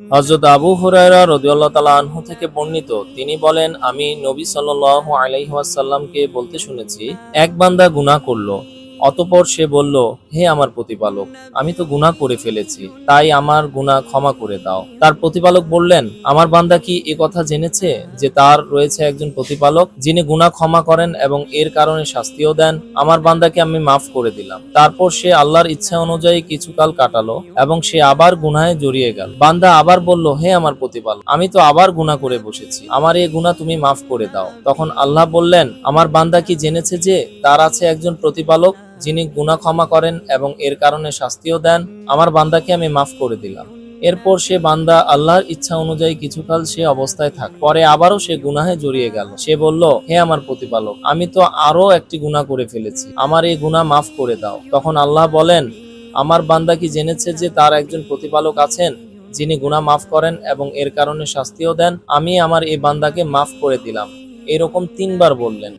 হজরত আবু হুরায়রা রদিয়াল্লাহ তালা আনহু থেকে বর্ণিত, তিনি বলেন, আমি নবী সাল্লাহ আলাইহাসাল্লামকে বলতে শুনেছি, এক বান্দা গুনা করল অতপর সে বলল, হে আমার প্রতিপালক, আমি তো গুনাহ করে ফেলেছি, তাই আমার গুনাহ ক্ষমা করে দাও। তার প্রতিপালক বললেন, আমার বান্দা কি এ কথা জেনেছে যে তার রয়েছে একজন প্রতিপালক, যিনি গুনাহ ক্ষমা করেন এবং এর কারণে শাস্তিও দেন? আমার বান্দাকে আমি মাফ করে দিলাম। তারপর সে আল্লাহর ইচ্ছা অনুযায়ী কিছুকাল কাটালো এবং সে আবার গুনায় জড়িয়ে গেল। বান্দা আবার বলল, হে আমার প্রতিপালক, আমি তো আবার গুনাহ করে বসেছি, আমার এই গুনাহ তুমি মাফ করে দাও। তখন আল্লাহ বললেন, আমার বান্দা কি জেনেছে যে তার আছে একজন প্রতিপালক যিনি গুনাহ ক্ষমা করেন এবং এর কারণে শাস্তিও দেন, আমার বান্দাকে আমি মাফ করে দিলাম। এরপর সে বান্দা আল্লাহর ইচ্ছা অনুযায়ী কিছুকাল সে অবস্থায় থাক। পরে আবারও সে গুনাহে জড়িয়ে গেল। সে বলল, হে আমার প্রতিপালক, আমি তো আরও একটি গুনাহ করে ফেলেছি। আমার এই গুনাহ মাফ করে দাও। তখন আল্লাহ বলেন, আমার বান্দা কি জেনেছে যে তার একজন প্রতিপালক আছেন, যিনি গুনাহ মাফ করেন এবং এর কারণে শাস্তিও দেন? আমি আমার এই বান্দাকে মাফ করে দিলাম। এরকম তিনবার বললেন।